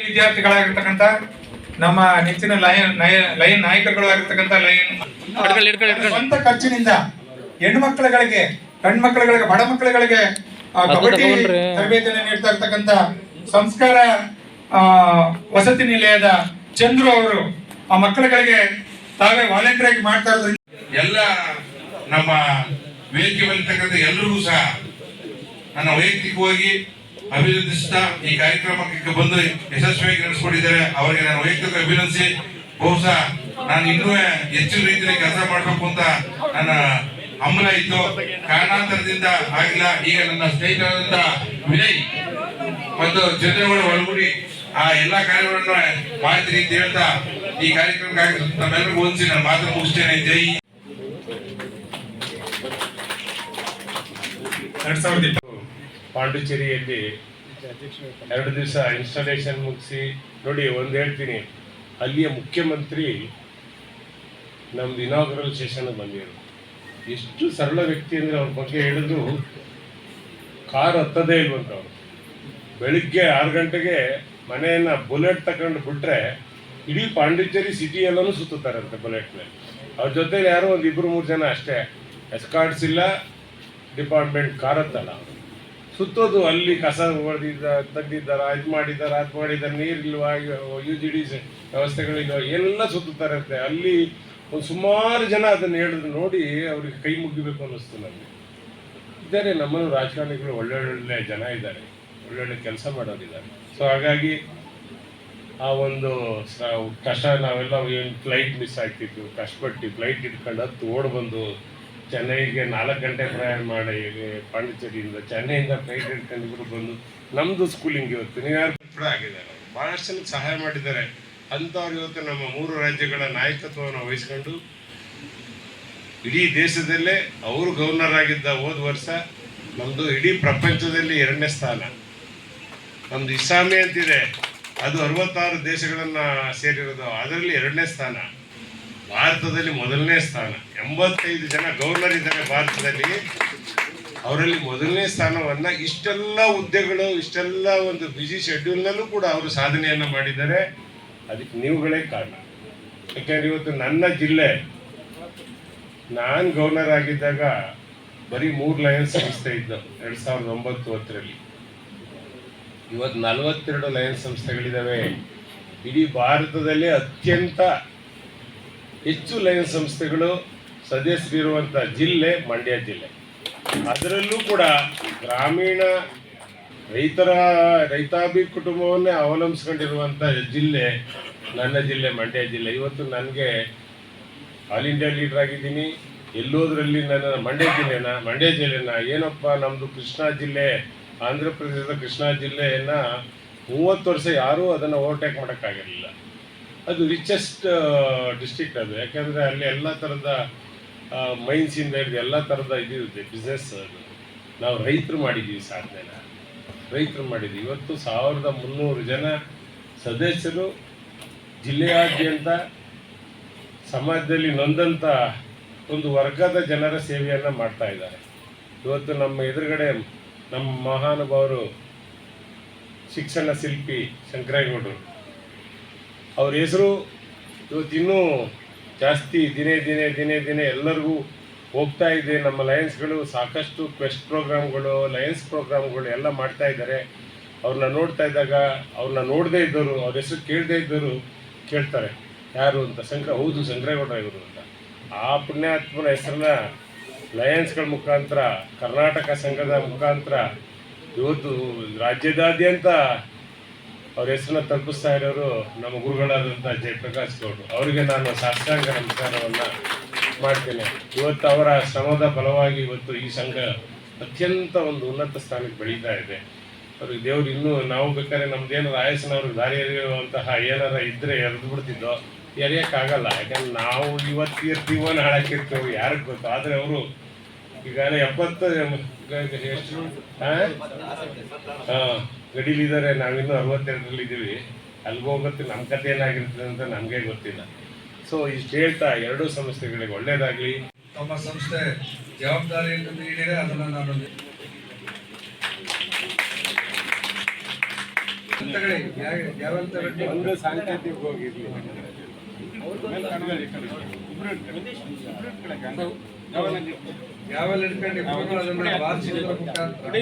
ವಿದ್ಯಾರ್ಥಿಗಳಾಗಿರ್ತಕ್ಕಂಥ ನಮ್ಮ ನೆಚ್ಚಿನ lion lion ನಾಯಕರುಗಳು ಆಗಿರ್ತಕ್ಕಂಥ ಲಯನ್ ಸ್ವಂತ ಖರ್ಚಿನಿಂದ ಹೆಣ್ಣು ಮಕ್ಕಳುಗಳಿಗೆ ಗಂಡು ಮಕ್ಕಳುಗಳಿಗೆ ಬಡ ಮಕ್ಕಳುಗಳಿಗೆ ಕಬಡ್ಡಿ ತರಬೇತಿಯನ್ನು ನೀಡ್ತಾ ಇರ್ತಕ್ಕಂಥ ಸಂಸ್ಕಾರ ಆ, ವಸತಿ ನಿಲಯದ ಚಂದ್ರು ಅವರು ಆ ಮಕ್ಕಳುಗಳಿಗೆ ತಾವೇ ವಾಲಂಟಿಯರ್ ಆಗಿ ಮಾಡ್ತಾ ಇರೋದ್ರಿಂದ ಎಲ್ಲ ನಮ್ಮ ವೇದಿಕೆ ಬಂದಿರ್ತಕ್ಕಂಥ ಎಲ್ಲರಿಗೂ ಸಹ ನನ್ನ ವೈಯಕ್ತಿಕವಾಗಿ ಅಭಿನಂದಿಸ್ತಾ ಈ ಕಾರ್ಯಕ್ರಮಕ್ಕೆ ಬಂದು ಯಶಸ್ವಿಯಾಗಿ ನಡೆಸ್ಕೊಂಡಿದ್ದಾರೆ. ಅವರಿಗೆ ನಾನು ವೈಯಕ್ತಿಕ ಅಭಿನಂದಿಸಿ, ಬಹುಶಃ ನಾನು ಇನ್ನೂ ಹೆಚ್ಚಿನ ರೀತಿಯಲ್ಲಿ ಕೆಲಸ ಮಾಡಬೇಕು ಅಂತ ನನ್ನ ಹಂಬಲ ಇತ್ತು. ಕಾರಣಾಂತರದಿಂದ ಆಗಿಲ್ಲ. ಈಗ ನನ್ನ ಸ್ನೇಹಿತರಾದಂತ ವಿನಯ್ ಮತ್ತು ಚಂದ್ರಗೌಡ ಒಳಗೂಡಿ ಆ ಎಲ್ಲಾ ಕಾರ್ಯಗಳನ್ನು ಮಾಡ್ತೀನಿ ಅಂತ ಹೇಳ್ತಾ ಈ ಕಾರ್ಯಕ್ರಮಕ್ಕಾಗಿ ತಮ್ಮೆಲ್ಲರಿಗೂ ಹೋಲಿಸಿ ನಾನು ಮಾತ್ರ ಮುಗಿಸ್ತೇನೆ. ಜೈ ಎರಡ್ ಸಾವಿರದ ಇಪ್ಪತ್ತು ಪಾಂಡಿಚೇರಿಯಲ್ಲಿ ಎರಡು ದಿವಸ ಇನ್ಸ್ಟಾಲೇಷನ್ ಮುಗಿಸಿ ನೋಡಿ ಒಂದು ಹೇಳ್ತೀನಿ. ಅಲ್ಲಿಯ ಮುಖ್ಯಮಂತ್ರಿ ನಮ್ದು ಇನಾಗ್ರಲ್ ಸೆಷನ್ ಬಂದಿರು ಎಷ್ಟು ಸರಳ ವ್ಯಕ್ತಿ ಅಂದರೆ ಅವ್ರ ಬಗ್ಗೆ ಹೇಳಿದ್ರು ಕಾರ್ ಹತ್ತದೇ ಇಲ್ವಂತ ಅವರು ಬೆಳಿಗ್ಗೆ ಆರು ಗಂಟೆಗೆ ಮನೆಯನ್ನ ಬುಲೆಟ್ ತಗೊಂಡು ಬಿಟ್ರೆ ಇಡೀ ಪಾಂಡಿಚೇರಿ ಸಿಟಿ ಎಲ್ಲನೂ ಸುತ್ತುತ್ತಾರಂತೆ ಬುಲೆಟ್ನಲ್ಲಿ. ಅವ್ರ ಜೊತೆಲಿ ಯಾರೋ ಒಂದು ಇಬ್ಬರು ಮೂರು ಜನ ಅಷ್ಟೇ. ಎಸ್ಕಾರ್ಟ್ಸ್ ಇಲ್ಲ ಡಿಪಾರ್ಟ್ಮೆಂಟ್ ಕಾರತ್ತಲ್ಲ. ಸುತ್ತೋದು ಅಲ್ಲಿ ಕಸ ಹೊಡೆದಿದ್ದ ತೆಗ್ದಿದ್ದಾರ ಇದು ಮಾಡಿದಾರ ಅದು ಮಾಡಿದಾರ ನೀರಿಲ್ವಾ ಯು ಜಿ ಡಿ ವ್ಯವಸ್ಥೆಗಳಿಲ್ವಾ ಏನೆಲ್ಲ ಸುತ್ತುತ್ತಾರಂತೆ ಅಲ್ಲಿ ಒಂದು ಸುಮಾರು ಜನ ಅದನ್ನು ಹೇಳಿದ್ರು ನೋಡಿ ಅವ್ರಿಗೆ ಕೈ ಮುಗಿಬೇಕು ಅನ್ನಿಸ್ತು ನನಗೆ ಇದ್ದಾರೆ ನಮ್ಮನ್ನು ರಾಜಕಾರಣಿಗಳು ಒಳ್ಳೊಳ್ಳೆ ಜನ ಇದ್ದಾರೆ, ಒಳ್ಳೊಳ್ಳೆ ಕೆಲಸ ಮಾಡೋರಿದ್ದಾರೆ. ಸೊ ಹಾಗಾಗಿ ಆ ಒಂದು ಕಷ್ಟ, ನಾವೆಲ್ಲ ಏನು ಫ್ಲೈಟ್ ಮಿಸ್ ಆಗ್ತಿತ್ತು ಕಷ್ಟಪಟ್ಟು ಫ್ಲೈಟ್ ಹಿಡ್ಕೊಂಡು ಹತ್ತು ಚೆನ್ನೈಗೆ ನಾಲ್ಕು ಗಂಟೆ ಪ್ರಯಾಣ ಮಾಡಿ ಪಾಂಡಿಚೇರಿಯಿಂದ ಚೆನ್ನೈಯಿಂದ ಫ್ಲೈಟ್ ಹಿಡ್ಕೊಂಡು ಇಬ್ರು ಬಂದು ನಮ್ಮದು ಸ್ಕೂಲಿಂಗ್ ಇವತ್ತು. ಕೂಡ ಆಗಿದ್ದಾರೆ. ಭಾಳಷ್ಟು ಜನಕ್ಕೆ ಸಹಾಯ ಮಾಡಿದ್ದಾರೆ. ಅಂಥವ್ರು ಇವತ್ತು ನಮ್ಮ ಮೂರು ರಾಜ್ಯಗಳ ನಾಯಕತ್ವವನ್ನು ವಹಿಸ್ಕೊಂಡು ಇಡೀ ದೇಶದಲ್ಲೇ ಅವರು ಗವರ್ನರ್ ಆಗಿದ್ದ ಹೋದ ವರ್ಷ ನಮ್ಮದು ಇಡೀ ಪ್ರಪಂಚದಲ್ಲಿ ಎರಡನೇ ಸ್ಥಾನ. ನಮ್ದು ಇಸ್ಲಾಮಿ ಅಂತಿದೆ. ಅದು ಅರವತ್ತಾರು ದೇಶಗಳನ್ನು ಸೇರಿರೋದು. ಅದರಲ್ಲಿ ಎರಡನೇ ಸ್ಥಾನ. ಭಾರತದಲ್ಲಿ ಮೊದಲನೇ ಸ್ಥಾನ. ಎಂಬತ್ತೈದು ಜನ ಗವರ್ನರ್ ಇದ್ದಾರೆ ಭಾರತದಲ್ಲಿ. ಅವರಲ್ಲಿ ಮೊದಲನೇ ಸ್ಥಾನವನ್ನ ಇಷ್ಟೆಲ್ಲ ಹುದ್ದೆಗಳು, ಇಷ್ಟೆಲ್ಲ ಒಂದು ಬಿಸಿ ಶೆಡ್ಯೂಲ್ನಲ್ಲೂ ಕೂಡ ಅವರು ಸಾಧನೆಯನ್ನ ಮಾಡಿದ್ದಾರೆ. ಅದಕ್ಕೆ ನೀವುಗಳೇ ಕಾರಣ. ಯಾಕೆಂದ್ರೆ ಇವತ್ತು ನನ್ನ ಜಿಲ್ಲೆ, ನಾನು ಗವರ್ನರ್ ಆಗಿದ್ದಾಗ ಬರೀ ಮೂರು ಲಯನ್ಸ್ ಸಂಸ್ಥೆ ಇದ್ದವು, ಎರಡು ಸಾವಿರದ ಒಂಬತ್ತು ಹತ್ತರಲ್ಲಿ. ಇವತ್ತು ನಲವತ್ತೆರಡು ಲಯನ್ಸ್ ಸಂಸ್ಥೆಗಳಿದ್ದಾವೆ ಇಡೀ ಭಾರತದಲ್ಲಿ ಅತ್ಯಂತ ಹೆಚ್ಚು ಲಯನ್ ಸಂಸ್ಥೆಗಳು ಸದಸ್ಯರಿರುವಂಥ ಜಿಲ್ಲೆ ಮಂಡ್ಯ ಜಿಲ್ಲೆ. ಅದರಲ್ಲೂ ಕೂಡ ಗ್ರಾಮೀಣ ರೈತರ ರೈತಾಭಿ ಕುಟುಂಬವನ್ನೇ ಅವಲಂಬಿಸ್ಕೊಂಡಿರುವಂಥ ಜಿಲ್ಲೆ ನನ್ನ ಜಿಲ್ಲೆ, ಮಂಡ್ಯ ಜಿಲ್ಲೆ. ಇವತ್ತು ನನಗೆ ಆಲ್ ಇಂಡಿಯಾ ಲೀಡರ್ ಆಗಿದ್ದೀನಿ. ಎಲ್ಲೋದ್ರಲ್ಲಿ ನನ್ನ ಮಂಡ್ಯ ಜಿಲ್ಲೆನ ಮಂಡ್ಯ ಜಿಲ್ಲೆನ, ಏನಪ್ಪ ನಮ್ಮದು ಕೃಷ್ಣಾ ಜಿಲ್ಲೆ, ಆಂಧ್ರ ಪ್ರದೇಶದ ಕೃಷ್ಣಾ ಜಿಲ್ಲೆಯನ್ನ ಮೂವತ್ತು ವರ್ಷ ಯಾರೂ ಅದನ್ನು ಓವರ್ಟೇಕ್ ಮಾಡೋಕ್ಕಾಗಿರಲಿಲ್ಲ. ಅದು ರಿಚೆಸ್ಟ್ ಡಿಸ್ಟ್ರಿಕ್ಟ್ ಅದು. ಯಾಕೆಂದರೆ ಅಲ್ಲಿ ಎಲ್ಲ ಥರದ ಮೈನ್ಸಿಂದ ಹಿಡಿದು ಎಲ್ಲ ಥರದ ಇದಿರುತ್ತೆ ಬಿಸ್ನೆಸ್ ಅದು. ನಾವು ರೈತರು ಮಾಡಿದ್ದೀವಿ ಸಾಧನೆನ. ರೈತರು ಮಾಡಿದ್ದೀವಿ ಇವತ್ತು ಸಾವಿರದ ಮುನ್ನೂರು ಜನ ಸದಸ್ಯರು ಜಿಲ್ಲೆಯಾದ್ಯಂತ ಸಮಾಜದಲ್ಲಿ ನೊಂದಂಥ ಒಂದು ವರ್ಗದ ಜನರ ಸೇವೆಯನ್ನು ಮಾಡ್ತಾ ಇದ್ದಾರೆ. ಇವತ್ತು ನಮ್ಮ ಎದುರುಗಡೆ ನಮ್ಮ ಮಹಾನುಭಾವರು ಶಿಕ್ಷಣ ಶಿಲ್ಪಿ ಶಂಕರೇಗೌಡರು ಅವ್ರ ಹೆಸರು ಇವತ್ತಿನ್ನೂ ಜಾಸ್ತಿ ದಿನೇ ದಿನೇ ದಿನೇ ದಿನೇ ಎಲ್ಲರಿಗೂ ಹೋಗ್ತಾ ಇದೆ. ನಮ್ಮ ಲಯನ್ಸ್ಗಳು ಸಾಕಷ್ಟು ಕ್ವೆಸ್ಟ್ ಪ್ರೋಗ್ರಾಮ್ಗಳು, ಲಯನ್ಸ್ ಪ್ರೋಗ್ರಾಮ್ಗಳು ಎಲ್ಲ ಮಾಡ್ತಾ ಇದ್ದಾರೆ. ಅವ್ರನ್ನ ನೋಡ್ತಾ ಇದ್ದಾಗ ಅವ್ರನ್ನ ನೋಡದೇ ಇದ್ದವರು ಅವ್ರ ಹೆಸರು ಕೇಳದೇ ಇದ್ದವರು ಕೇಳ್ತಾರೆ. ಯಾರು ಅಂತ? ಸಂಗ್ರಹ ಹೌದು ಶಂಕರೇಗೌಡ ಇವರು ಅಂತ. ಆ ಪುಣ್ಯಾತ್ಮನ ಹೆಸರನ್ನ ಲಯನ್ಸ್ಗಳ ಮುಖಾಂತರ, ಕರ್ನಾಟಕ ಸಂಘದ ಮುಖಾಂತರ ಇವತ್ತು ರಾಜ್ಯದಾದ್ಯಂತ ಅವ್ರ ಹೆಸರನ್ನ ತಲುಪಿಸ್ತಾ ಇರೋರು ನಮ್ಮ ಗುರುಗಳಾದಂಥ ಜಯಪ್ರಕಾಶ್ ಗೌಡ್ರು. ಅವರಿಗೆ ನಾನು ಸಾಷ್ಟಾಂಗ ನಮಸ್ಕಾರವನ್ನ ಮಾಡ್ತೇನೆ. ಇವತ್ತು ಅವರ ಶ್ರಮದ ಫಲವಾಗಿ ಇವತ್ತು ಈ ಸಂಘ ಅತ್ಯಂತ ಒಂದು ಉನ್ನತ ಸ್ಥಾನಕ್ಕೆ ಬೆಳೀತಾ ಇದೆ. ಅವ್ರಿಗೆ ದೇವ್ರು ಇನ್ನೂ ನಾವು ಬೇಕಾದ್ರೆ ನಮ್ದೇನು ರಾಯಸನವ್ರಿಗೆ ದಾರಿ ಎರೆಯುವಂತಹ ಏನಾರ ಇದ್ರೆ ಎರೆದು ಬಿಡ್ತಿದ್ದೋ ಎರೆಯೋಕ್ಕಾಗಲ್ಲ. ಯಾಕಂದ್ರೆ ನಾವು ಇವತ್ತು ಇರ್ತೀವೋ ಹಾಳಾಕಿರ್ತೀವೋ, ಯಾರಿಗೆ ಗೊತ್ತು? ಆದರೆ ಅವರು ಈಗ ಎಪ್ಪತ್ತು ಎಷ್ಟು? ಹಾಂ. ಗಡಿಲಿದ್ದಾರೆ ನಾವಿನ್ನೂ ಅರವತ್ತೆರಡರಲ್ಲಿ ಇದ್ದೀವಿ ಅಲ್ಲಿಗೆ ಹೋಗುತ್ತೆ ನಮ್ಮ ಕತೆ ಏನಾಗಿರ್ತದೆ ಅಂತ ನಮಗೆ ಗೊತ್ತಿಲ್ಲ ಸೊ ಇಷ್ಟು ಹೇಳ್ತಾ ಎರಡೂ ಸಂಸ್ಥೆಗಳಿಗೆ ಒಳ್ಳೇದಾಗಲಿ ತಮ್ಮ ಸಂಸ್ಥೆ ಜವಾಬ್ದಾರಿಯನ್ನು ಹೇಳಿದರೆ ಅದನ್ನು ನಾನು ಒಂದು ಸಾಂಕೇತಿಕ ಹೋಗಿರ್ಲಿ ಯಾವೆಲ್ಲ ಇಟ್ಕೊಂಡು ಇಟ್ಕೊಂಡು ಅದನ್ನ ಬಾರಿಸುವುದರ ಮುಖಾಂತರ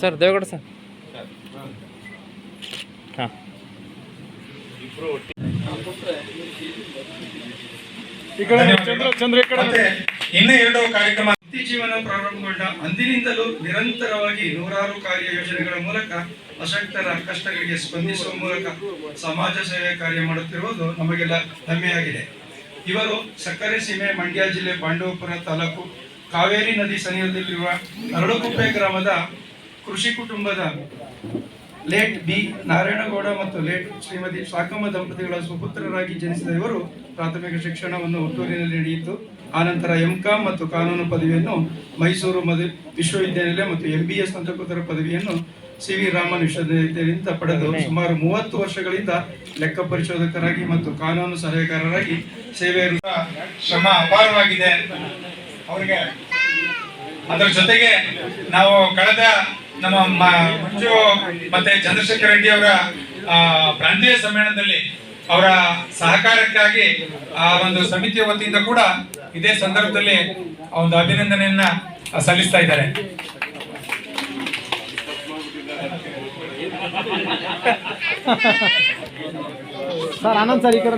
ಸರ್ ದೇವಗೌಡ ಸರ್. ಹಾಂ. ಕಡೆ ಇನ್ನೂ ಎರಡು ಕಾರ್ಯಕ್ರಮ ವೃತ್ತಿ ಜೀವನ ಪ್ರಾರಂಭಗೊಂಡ ಅಂದಿನಿಂದಲೂ ನಿರಂತರವಾಗಿ ನೂರಾರು ಕಾರ್ಯ ಯೋಜನೆಗಳ ಮೂಲಕ ಅಶಕ್ತರ ಕಷ್ಟಗಳಿಗೆ ಸ್ಪಂದಿಸುವ ಮೂಲಕ ಸಮಾಜ ಸೇವೆ ಕಾರ್ಯ ಮಾಡುತ್ತಿರುವುದು ನಮಗೆಲ್ಲ ಹೆಮ್ಮೆಯಾಗಿದೆ. ಇವರು ಸಕ್ಕರೆ ಸೀಮೆ, ಮಂಡ್ಯ ಜಿಲ್ಲೆ ಪಾಂಡವಪುರ ತಾಲೂಕು ಕಾವೇರಿ ನದಿ ಸನಿಹದಲ್ಲಿರುವ ಅರಳುಕುಪ್ಪೆ ಗ್ರಾಮದ ಕೃಷಿ ಕುಟುಂಬದ ಲೇಟ್ ಬಿ ನಾರಾಯಣಗೌಡ ಮತ್ತು ಲೇಟ್ ಶ್ರೀಮತಿ ಶಾಕಮ್ಮ ದಂಪತಿಗಳ ಸುಪುತ್ರರಾಗಿ ಜನಿಸಿದ ಇವರು ಪ್ರಾಥಮಿಕ ಶಿಕ್ಷಣವನ್ನು ಹುಟ್ಟೂರಿನಲ್ಲಿ ನಡೆಯಿತು. ಆನಂತರ ಎಂಕಾಂ ಮತ್ತು ಕಾನೂನು ಪದವಿಯನ್ನು ಮೈಸೂರು ಮದ ವಿಶ್ವವಿದ್ಯಾನಿಲಯ ಮತ್ತು ಎಂ ಬಿ ಎಸ್ ಸ್ನಾತಕೋತ್ತರ ಪದವಿಯನ್ನು ಸಿ ವಿ ರಾಮನ್ ವಿಶ್ವವಿದ್ಯಾಲಯದಿಂದ ಪಡೆದು ಸುಮಾರು ಮೂವತ್ತು ವರ್ಷಗಳಿಂದ ಲೆಕ್ಕ ಪರಿಶೋಧಕರಾಗಿ ಮತ್ತು ಕಾನೂನು ಸಲಹೆಗಾರರಾಗಿ ಸೇವೆ ಶ್ರಮ ಅಪಾರವಾಗಿದೆ. ಅವರಿಗೆ ಅದರ ಜೊತೆಗೆ ನಾವು ಕಳೆದ ನಮ್ಮ ಮಂಜು ಮತ್ತೆ ಚಂದ್ರಶೇಖರ್ ರೆಡ್ಡಿ ಅವರ ಆ, ಪ್ರಾಂತೀಯ ಸಮ್ಮೇಳನದಲ್ಲಿ ಅವರ ಸಹಕಾರಕ್ಕಾಗಿ ಆ ಒಂದು ಸಮಿತಿಯ ವತಿಯಿಂದ ಕೂಡ ಇದೇ ಸಂದರ್ಭದಲ್ಲಿ ಒಂದು ಅಭಿನಂದನೆಯನ್ನ ಸಲ್ಲಿಸ್ತಾ ಇದ್ದಾರೆ. ಸರ್ ಆನಂದ್ ಸರ್ ಈ ಕಡೆ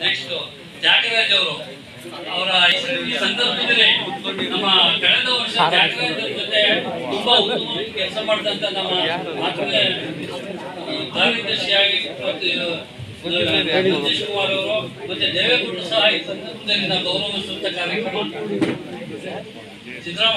ನೆಕ್ಸ್ಟ್ ತ್ಯಾಗರಾಜ್ ಅವರು ಅವರ ಈ ಸಂದರ್ಭದಲ್ಲಿ ನಮ್ಮ ಕಳೆದ ವರ್ಷ ತ್ಯಾಗರಾಜ್ ಜೊತೆ ತುಂಬಾ ಕೆಲಸ ಮಾಡಿದಂತ ನಮ್ಮ ಕಾರ್ಯದರ್ಶಿಯಾಗಿ ಸತೀಶ್ ಕುಮಾರ್ ಅವರು ಮತ್ತೆ ದೇವೇಗೌಡರು ಸಹ ಈ ಸಂದರ್ಭದಲ್ಲಿ ನಾವು ಗೌರವಿಸುವಂತ ಕಾರ್ಯಕ್ರಮ. ಸಿದ್ದರಾಮ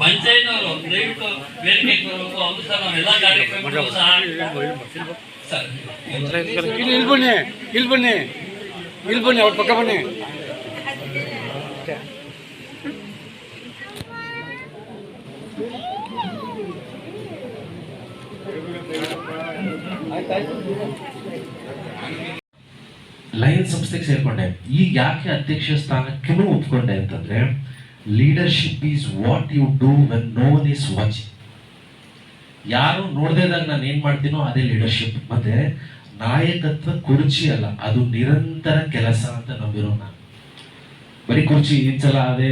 ಮಂಚಯ್ಯನವರು ದಯವಿಟ್ಟು ಬೇಡಿಕೆ ಬರಬೇಕು ಅವರು ಸಹ ನಾವೆಲ್ಲ ಕಾರ್ಯಕ್ರಮಗಳು ಸಹ ಇಲ್ಲಿ ಬನ್ನಿ ಇಲ್ಲಿ ಬನ್ನಿ. ಇಲ್ಲಿ ಬನ್ನಿ, ಅವ್ರ ಪಕ್ಕ ಬನ್ನಿ. ಲಯನ್ ಸಂಸ್ಥೆಗೆ ಸೇರ್ಕೊಂಡೆ. ಈಗ ಯಾಕೆ ಅಧ್ಯಕ್ಷ ಸ್ಥಾನಕ್ಕೂ ಒಪ್ಕೊಂಡೆ ಅಂತಂದ್ರೆ leadership is what you do when no is watch ಯಾರು ನೋಡ್ದೇದಾಗ ನಾನು ಏನ್ ಮಾಡ್ತೀನೋ ಅದೇ ಲೀಡರ್ಶಿಪ್ ಮತ್ತೆ ನಾಯಕತ್ವ ಕುರ್ಚಿ ಅಲ್ಲ, ಅದು ನಿರಂತರ ಕೆಲಸ ಅಂತ ನಂಬಿರೋ ನಾನು. ಬರೀ ಕುರ್ಚಿ ಈ ಸಲ ಅದೇ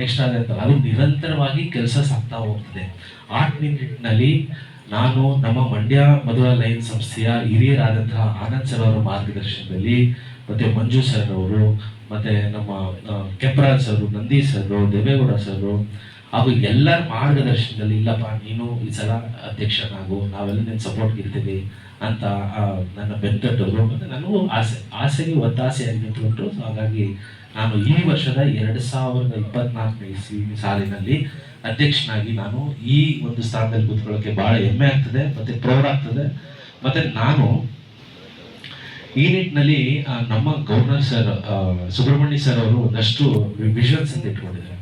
ನೆಕ್ಸ್ಟ್ ಅದೇ ಅಂತಲ್ಲ, ಅದು ನಿರಂತರವಾಗಿ ಕೆಲಸ ಸಾಗ್ತಾ ಹೋಗ್ತದೆ. ಆ ನಿಟ್ಟಿನಲ್ಲಿ ನಾನು ನಮ್ಮ ಮಂಡ್ಯ ಮಧುರ ಲೈನ್ ಸಂಸ್ಥೆಯ ಹಿರಿಯರಾದಂತಹ ಆನಂದ್ ಸರ್ ಅವರ ಮಾರ್ಗದರ್ಶನದಲ್ಲಿ ಮತ್ತೆ ಮಂಜು ಸರ್ ಅವರು, ಮತ್ತೆ ನಮ್ಮ Kemparaj sir, Nandi sir, Deve Gowda sir, ಹಾಗೂ ಎಲ್ಲರ ಮಾರ್ಗದರ್ಶನದಲ್ಲಿ ಇಲ್ಲಪ್ಪ, ನೀನು ಈ ಸಲ ಅಧ್ಯಕ್ಷನಾಗು, ನಾವೆಲ್ಲ ನಿನ್ನ ಸಪೋರ್ಟ್ ಇರ್ತೀವಿ ಅಂತ ನನ್ನ ಬೆಂತಟ್ಟರು ಮತ್ತೆ ನನಗೂ ಆಸೆ, ಆಸೆಗೆ ಒತ್ತಾಸೆಯಾಗಿ ಹಾಗಾಗಿ ನಾನು ಈ ವರ್ಷದ ಎರಡು ಸಾವಿರದ ಇಪ್ಪತ್ನಾಲ್ಕನೇ ಸಾಲಿನಲ್ಲಿ ಅಧ್ಯಕ್ಷನಾಗಿ ನಾನು ಈ ಒಂದು ಸ್ಥಾನದಲ್ಲಿ ಕೂತ್ಕೊಳ್ಳೋಕೆ ಬಹಳ ಹೆಮ್ಮೆ ಆಗ್ತದೆ, ಮತ್ತೆ ಪ್ರೌಢ ಆಗ್ತದೆ. ಮತ್ತೆ ನಾನು ಈ ನಿಟ್ಟಿನಲ್ಲಿ ನಮ್ಮ ಗವರ್ನರ್ ಸರ್ ಸುಬ್ರಹ್ಮಣ್ಯ ಸರ್ ಅವರು ಒಂದಷ್ಟು ವಿಷನ್ಸ್ ಅಂತ ಇಟ್ಕೊಂಡಿದ್ದಾರೆ.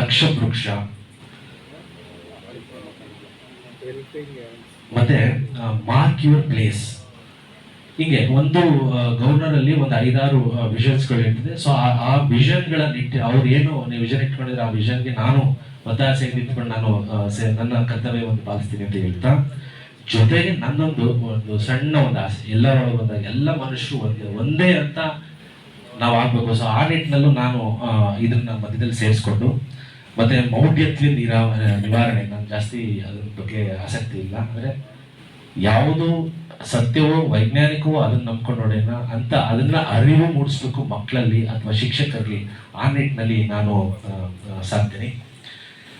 ಲಕ್ಷ ವೃಕ್ಷ. ಮತ್ತೆ ಮಾರ್ಕ್ ಯುವರ್ ಪ್ಲೇಸ್. ಹೀಗೆ ಒಂದು ಗವರ್ನರ್ ಅಲ್ಲಿ ಒಂದು ಐದಾರು ವಿಷನ್ಸ್ಗಳು ಇರ್ತದೆ ಸೊ ಆ ವಿಷನ್ಗಳ ನಿಟ್ಟಿ ಅವ್ರು ಏನು ವಿಷನ್ ಇಟ್ಕೊಂಡಿದ್ರೆ, ಆ ವಿಷನ್ಗೆ ನಾನು ಒತ್ತಾಸೆ ನಿಂತ್ಕೊಂಡು ನಾನು ನನ್ನ ಕರ್ತವ್ಯವನ್ನು ಪಾಲಿಸ್ತೀನಿ ಅಂತ ಹೇಳ್ತಾ, ಜೊತೆಗೆ ನನ್ನೊಂದು ಒಂದು ಸಣ್ಣ ಒಂದು ಆಸೆ, ಎಲ್ಲರೊಳಗೆ ಬಂದಾಗ ಎಲ್ಲ ಮನುಷ್ಯರು ಒಂದೇ ಒಂದೇ ಅಂತ ನಾವು ಆಗ್ಬೇಕು. ಸೊ ಆ ನಿಟ್ಟಿನಲ್ಲೂ ನಾನು ಇದನ್ನ ಮಧ್ಯದಲ್ಲಿ ಸೇರಿಸ್ಕೊಂಡು, ಮತ್ತೆ ಮೌಢ್ಯತ್ವ ನಿರಾ ನಿವಾರಣೆ, ನಾನು ಜಾಸ್ತಿ ಅದ್ರ ಬಗ್ಗೆ ಆಸಕ್ತಿ ಇಲ್ಲ. ಅಂದರೆ ಯಾವುದು ಸತ್ಯವೋ ವೈಜ್ಞಾನಿಕವೋ ಅದನ್ನ ನಂಬ್ಕೊಂಡು ನೋಡೋಣ ಅಂತ ಅದನ್ನ ಅರಿವು ಮೂಡಿಸ್ಬೇಕು ಮಕ್ಕಳಲ್ಲಿ ಅಥವಾ ಶಿಕ್ಷಕರಲ್ಲಿ ಆ ನಿಟ್ಟಿನಲ್ಲಿ ನಾನು ಸಾಕ್ತೀನಿ.